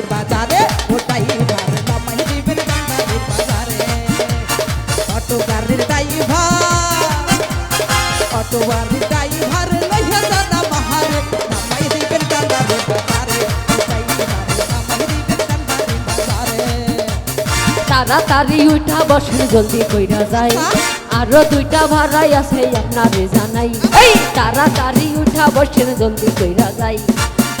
ডানবাড়ির বাজারে ও ড্রাইভার নামাই দিবেন ডানবাড়ির বাজারে। অটো গাড়ির ড্রাইভার অটো গাড়ির ড্রাইভার লইয়া জানা মাহারে নামাই দিবেন ডানবাড়ির বাজারে ও ড্রাইভার নামাই দিবেন ডানবাড়ির বাজারে। তাড়াতাড়ি উঠা বসেন জলদি কইরা যায় আরও দুইটা ভাড়াই আছে আপনারে জানাই। তাড়াতাড়ি উঠা বসেন জলদি কইরা যায়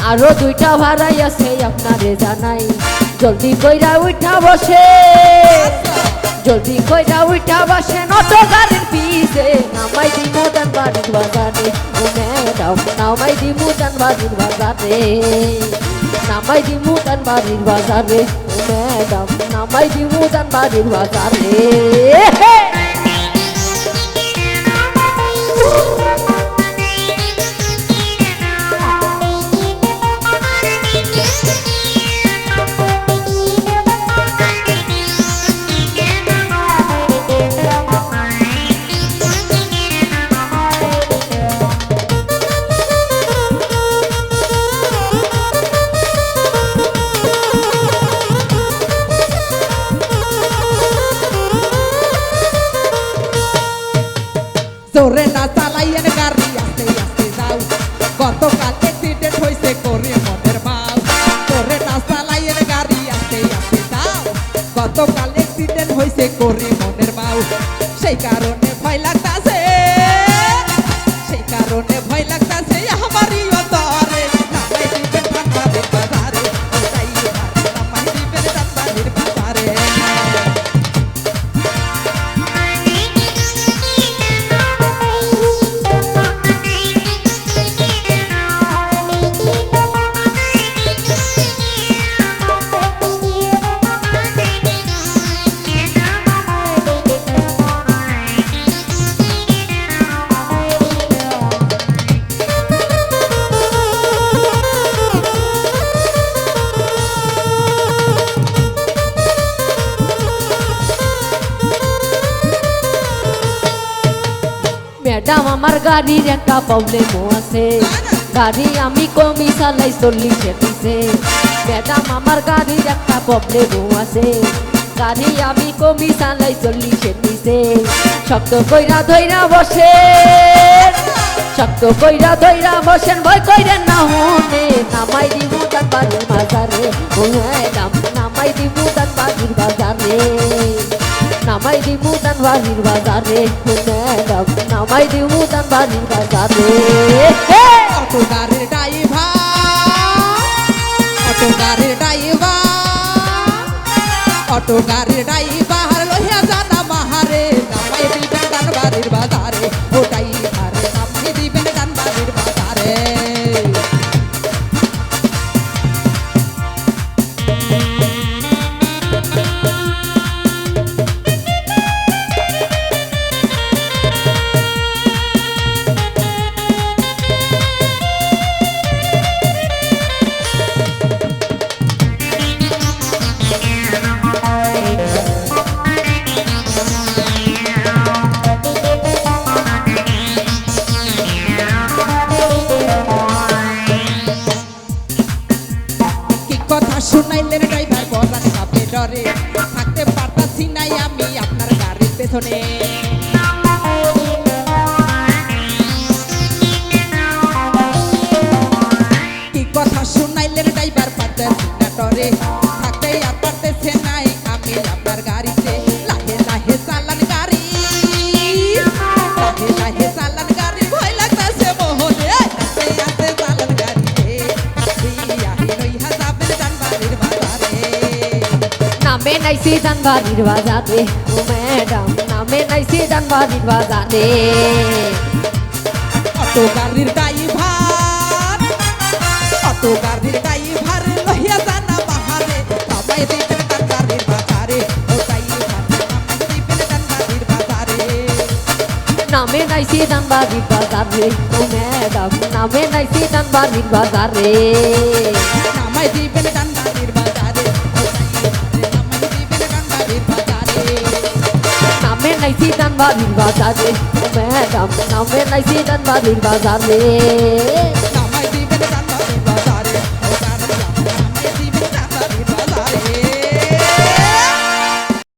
আরও দুইটা ভাড়াই আছে, আপনারে জানাই। জলদি কইরা উঠা বসে। জলদি কইরা উঠা বসেন অটো গাড়ির পিছে। নামাই দি মোদান বাড়ির বাজারে ম্যাডাম নামাই দি মোদান বাড়ির বাজারে নামাই দি মুদান বাড়ির বাজারে ম্যাডাম নামাই দি মুদান বাড়ির বাজারে গতকাল অ্যাক্সিডেন্ট হয়েছে করে মনের মাও জোরে না চালাইয়েন গাড়ি আস্তে আস্তে যাও গতকাল অ্যাক্সিডেন্ট হয়েছে করে মনের মাও সেই কারণে ম্যাডাম, আমার গাড়ির একটা প্রবলেম আছে। গাড়ি আমি কমি চালাই চল্লিশে দিছে ম্যাডাম, আমার গাড়ির একটা প্রবলেম আছে। গাড়ি আমি কমি চালাই চল্লিশে দিছে শক্ত কইরা ধইরা বসে শক্ত কইরা ধইরা বসেন, ভয় কইরেন না হনে। নামাই দিব তার বাজারে। ও ম্যাডাম, নামাই দিব তার বাজারে। নামাই দিব তান বাড়ির বাজারে ম্যাডাম, নামাই দিব তান বাড়ির বাজারে! অটো গাড়ির ড্রাইভার অটো গাড়ির ড্রাইভার অটো গাড়ির ড্রাইভার লইয়া ডরে থাকতে পারতাছি নাই আমি আপনার গাড়ির পেছনে। নামে নাইছি দান বাড়ির বাজারে ও ম্যাডাম নামে নাইছি দান বাড়ির বাজারে অটো গাড়ির ড্রাইভার অটো গাড়ির ড্রাইভার লইয়া জানা বাহারে নামাই দিবেন তার গাড়ির বাজারে ও ড্রাইভার নামাই দিবেন তার গাড়ির বাজারে নামে নাইছি দান বাড়ির বাজারে ও ম্যাডাম নামে নাইছি দান বাড়ির বাজারে বাড়ির বাজারে ম্যাডাম নামে নাইছি ডান বাড়ির বাজারে।